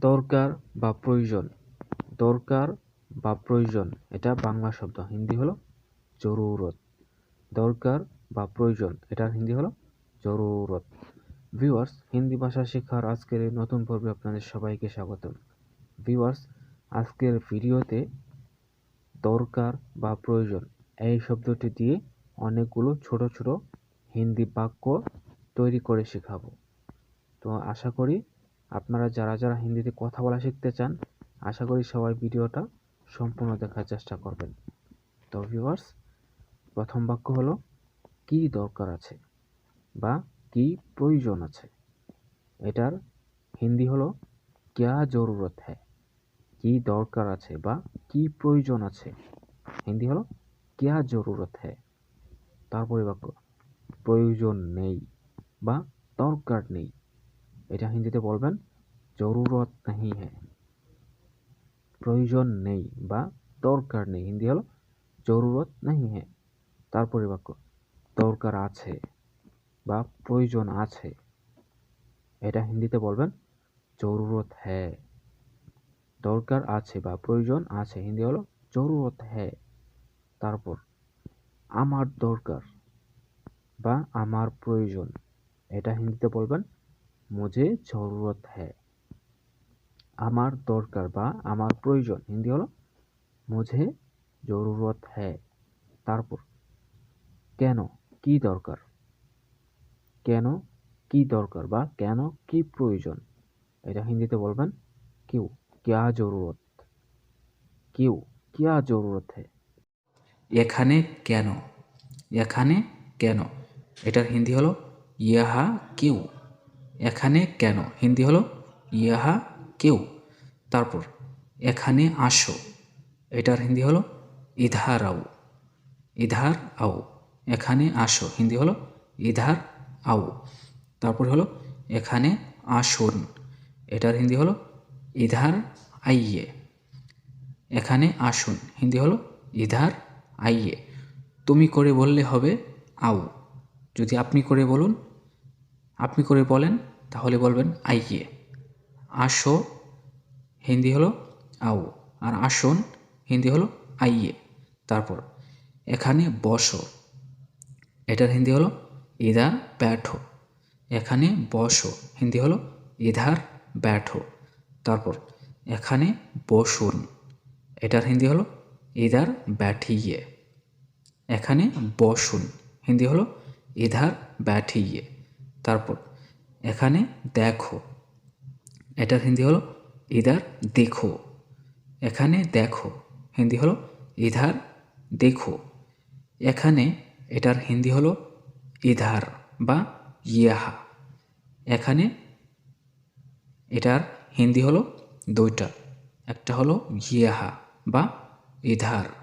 দরকার বা প্রয়োজন? দরকার বা প্রয়োজন? এটা বাংলা শব্দ। হিন্দি হলো জরুরত। দরকার বা প্রয়োজন? এটা হিন্দি হলো জরুরত। ভিউয়ার্স, হিন্দি ভাষা শেখার আজকের এই নতুন পর্বে আপনাদের সবাইকে স্বাগতম। ভিউয়ার্স, আজকের ভিডিওতে দরকার বা প্রয়োজন? এই শব্দটি দিয়ে অনেকগুলো ছোট ছোট হিন্দি বাক্য তৈরি করে শেখাবো। তো আশা করি আপনারা যারা যারা হিন্দিতে কথা বলা শিখতে চান, আশা করি সবাই ভিডিওটা সম্পূর্ণ দেখার চেষ্টা করবেন। তো ভিউয়ার্স প্রথম বাক্য হলো, কি দরকার আছে বা কি প্রয়োজন আছে? এটার হিন্দি হলো, ক্যা জরুরত হ্যায়? কি দরকার আছে বা কি প্রয়োজন আছে? হিন্দি হলো, ক্যা জরুরত হ্যায়? তারপরে বাক্য, প্রয়োজন নেই বা দরকার নেই। এটা হিন্দিতে বলবেন, জরুরত নেই হ্যাঁ প্রয়োজন নেই বা দরকার নেই হিন্দি হলো, জরুরত নেই হ্যাঁ তারপরে বাক্য, দরকার আছে বা প্রয়োজন আছে এটা হিন্দিতে বলবেন, জরুরত হ্যাঁ দরকার আছে বা প্রয়োজন আছে হিন্দি হলো, জরুরত হ্যাঁ তারপর, আমার দরকার বা আমার প্রয়োজন এটা হিন্দিতে বলবেন মুঝে জরুরত হ্যাঁ আমার দরকার বা আমার প্রয়োজন হিন্দি হলো মুঝে জরুরত হ্যাঁ তারপর কেন কি দরকার কেন কি দরকার বা কেন কি প্রয়োজন এটা হিন্দিতে বলবেন কিউ क्या জরুরত কিউ क्या জরুরত হ্যাঁ এখানে কেন এখানে কেন এটার হিন্দি হলো ইহা কেউ এখানে কেন? হিন্দি হলো ইহা কেউ। তারপর, এখানে আসো। এটার হিন্দি হলো ইধার আও। ইধার আও। এখানে আসো। হিন্দি হলো ইধার আও। তারপর হলো, এখানে আসুন। এটার হিন্দি হলো ইধার আইয়ে। এখানে আসুন। হিন্দি হলো ইধার আইয়ে। তুমি করে বললে হবে আও। যদি আপনি করে বলুন আপনি করে বলেন, তাহলে বলবেন আইয়ে আসো, হিন্দি হলো আও, আর আসুন, হিন্দি হলো আইয়ে তারপর, এখানে বসো। এটার হিন্দি হলো ইধার ব্যাঠো। এখানে বসো, হিন্দি হলো ইধার ব্যাঠো। তারপর, এখানে বসুন। এটার হিন্দি হলো ইধার ব্যাঠিয়ে। এখানে বসুন, হিন্দি হলো ইধার ব্যাঠিয়ে। তারপর, এখানে দেখো। এটার হিন্দি হলো ইধার দেখো। এখানে দেখো, হিন্দি হলো ইধার দেখো। এখানে এটার হিন্দি হলো ইধার বা ইয়াহা। এখানে এটার হিন্দি হলো দুইটা। একটা হলো ইয়াহা বা ইধার।